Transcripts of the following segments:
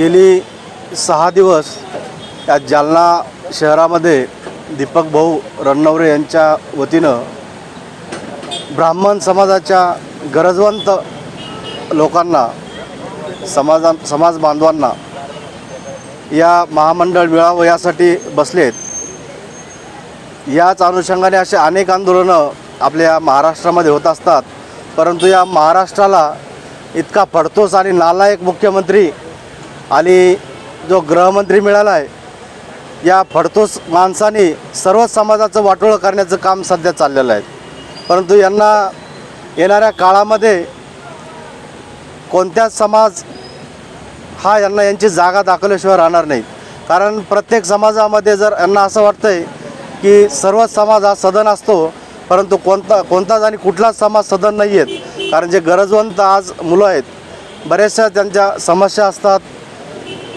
गेली सहा दिवस या जालना शहरामध्ये दीपक भाऊ रणनवरे यांच्या वतीनं ब्राह्मण समाजाच्या गरजवंत लोकांना समाजा समाज बांधवांना या महामंडळ मिळावं यासाठी बसलेत याच अनुषंगाने असे अनेक आंदोलनं आपल्या महाराष्ट्रामध्ये होत असतात. परंतु या महाराष्ट्राला इतका फडतोस आणि नालायक मुख्यमंत्री आणि जो गृहमंत्री मिळाला आहे या फडतोस माणसाने सर्वच समाजाचं वाटोळं करण्याचं काम सध्या चाललेलं आहे. परंतु यांना येणाऱ्या काळामध्ये कोणत्याच समाज हा यांना यांची जागा दाखवल्याशिवाय राहणार नाही. कारण प्रत्येक समाजामध्ये जर यांना असं वाटतं आहे की सर्वच समाज हा सदन असतो परंतु कोणता कोणताच आणि कुठलाच समाज सदन नाही आहेत कारण जे गरजवंत आज मुलं आहेत बऱ्याचशा त्यांच्या समस्या असतात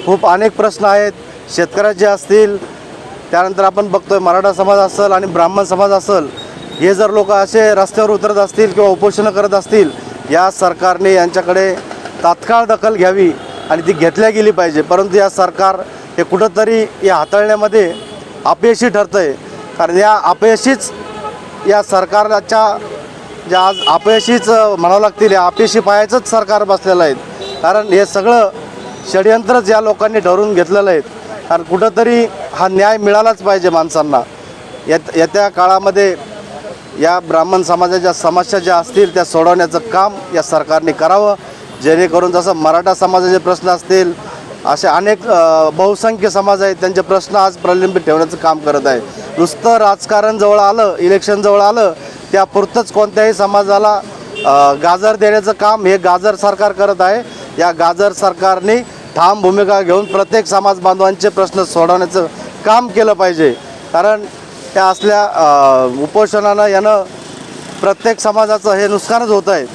खूप अनेक प्रश्न आहेत. शेतकऱ्याचे असतील त्यानंतर आपण बघतोय मराठा समाज असेल आणि ब्राह्मण समाज असेल हे जर लोक असे रस्त्यावर उतरत असतील किंवा उपोषणं करत असतील या सरकारने यांच्याकडे तात्काळ दखल घ्यावी आणि ती घेतल्या गेली पाहिजे. परंतु या सरकार हे कुठंतरी या हाताळण्यामध्ये अपयशी ठरतं आहे कारण या अपयशीच या सरकारच्या ज्या आज अपयशीच म्हणावं लागतील या अपयशी पायाचंच सरकार बसलेलं आहे. कारण हे सगळं षडयंत्रच या लोकांनी ठरवून घेतलेलं आहे कारण कुठंतरी हा न्याय मिळालाच पाहिजे माणसांना. येत येत्या काळामध्ये या ब्राह्मण समाजाच्या समस्या ज्या असतील त्या सोडवण्याचं काम या सरकारने करावं. जेणेकरून जसं मराठा समाजाचे प्रश्न असतील असे अनेक बहुसंख्य समाज आहेत त्यांचे प्रश्न आज प्रलंबित ठेवण्याचं काम करत आहे नुसतं राजकारण जवळ आलं इलेक्शन जवळ आलं त्यापुरतंच कोणत्याही समाजाला गाजर देण्याचं काम हे गाजर सरकार करत आहे. या गाजर सरकारने ठाम भूमिका घेऊन प्रत्येक समाज बांधवांचे प्रश्न सोडवण्याचं काम केलं पाहिजे. कारण त्या असल्या उपोषणानं यानं प्रत्येक समाजाचं हे नुकसानच होत आहे.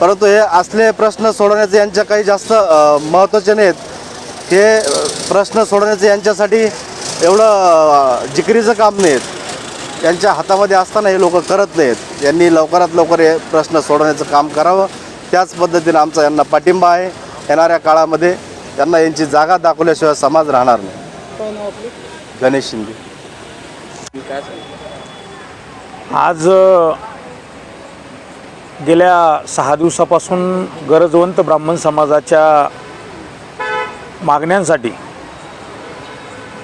परंतु हे असले प्रश्न सोडवण्याचे यांच्या काही जास्त महत्त्वाचे नाहीत. हे प्रश्न सोडवण्याचे यांच्यासाठी एवढं जिकरीचं काम नाहीत. त्यांच्या हातामध्ये असताना हे लोक करत नाहीत. यांनी लवकरात लवकर हे प्रश्न सोडवण्याचं काम करावं. त्याच पद्धतीनं आमचा यांना पाठिंबा आहे. येणाऱ्या काळामध्ये त्यांना यांची जागा दाखवल्याशिवाय समाज राहणार नाही. गणेश शिंदे. आज अ, गेल्या सहा दिवसापासून गरजवंत ब्राह्मण समाजाच्या मागण्यांसाठी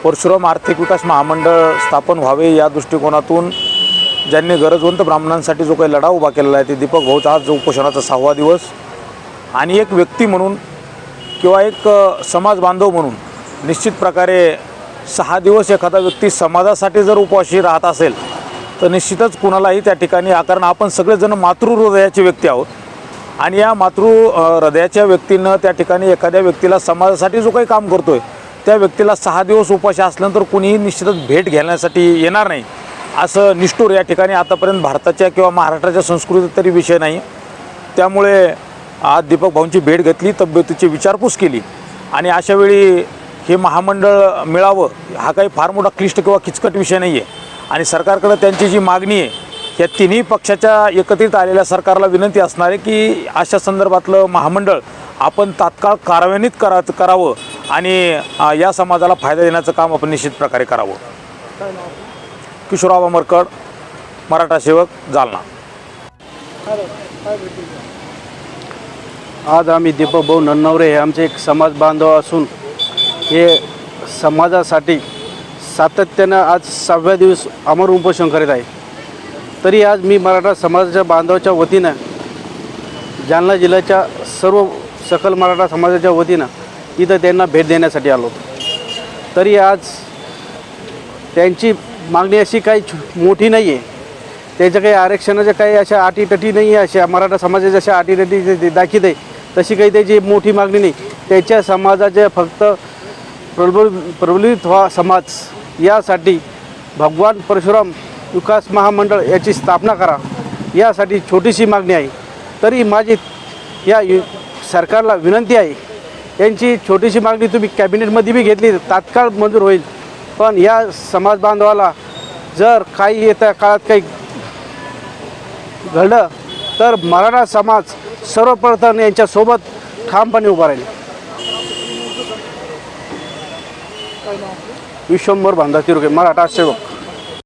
परशुराम आर्थिक विकास महामंडळ स्थापन व्हावे या दृष्टिकोनातून ज्यांनी गरजवंत ब्राह्मणांसाठी जो काही लढा उभा केलेला आहे ते दीपक भाऊचा आज जो उपोषणाचा सहावा दिवस आणि एक व्यक्ती म्हणून किंवा एक समाज बांधव म्हणून निश्चित प्रकारे सहा दिवस एखादा व्यक्ती समाजासाठी जर उपवाशी राहत असेल तर निश्चितच कुणालाही त्या ठिकाणी कारण आपण सगळेजण मातृहृदयाचे व्यक्ती आहोत आणि या मातृ हृदयाच्या व्यक्तीनं त्या ठिकाणी एखाद्या व्यक्तीला समाजासाठी जो काही काम करतोय त्या व्यक्तीला सहा दिवस उपाशी असल्यानंतर कुणीही निश्चितच भेट घेण्यासाठी येणार नाही. असं निष्ठूर या ठिकाणी आतापर्यंत भारताच्या किंवा महाराष्ट्राच्या संस्कृतीत तरी विषय नाही. त्यामुळे आज दीपक भाऊंची भेट घेतली तब्येतीची विचारपूस केली. आणि अशा वेळी हे महामंडळ मिळावं हा काही फार मोठा क्लिष्ट किंवा किचकट विषय नाही आहे आणि सरकारकडं त्यांची जी मागणी आहे या तिन्ही पक्षाच्या एकत्रित आलेल्या सरकारला विनंती असणार आहे की अशा संदर्भातलं महामंडळ आपण तात्काळ कार्यान्वित करा करावं आणि या समाजाला फायदा देण्याचं काम आपण निश्चित प्रकारे करावं. किशोराव मरकड मराठा सेवक जालना. आज आम्ही दीपक भाऊ नन्नवरे हे आमचे एक समाज बांधव असून हे समाजासाठी सातत्यानं आज सहाव्या दिवस अमर उपोषण करीत आहे. तरी आज मी मराठा समाजाच्या बांधवाच्या वतीनं जालना जिल्ह्याच्या सर्व सकल मराठा समाजाच्या वतीनं इथं त्यांना भेट देण्यासाठी आलो. तरी आज त्यांची मागणी अशी काही छु- मोठी नाही आहे त्याच्या काही आरक्षणाच्या काही अशा अटीतटी नाही आहे अशा मराठा समाजाच्या अशा अटीतटी दाखीत आहे. तशी काही त्याची मोठी मागणी नाही. त्याच्या समाजाच्या फक्त प्रबल प्रबलित व्हा समाज. यासाठी भगवान परशुराम विकास महामंडळ याची स्थापना करा. यासाठी छोटीशी मागणी आहे. तरी माझी या यु- सरकारला विनंती आहे. यांची छोटीशी मागणी तुम्ही कॅबिनेटमध्ये बी घेतली तर तात्काळ मंजूर होईल. पण या समाज बांधवाला जर काही येत्या काळात काही घडलं तर मराठा समाज सर्वप्रथम यांच्यासोबत ठामपणे उभा राहील. विश्वंभर बांधा तिरुके मराठा सेवक.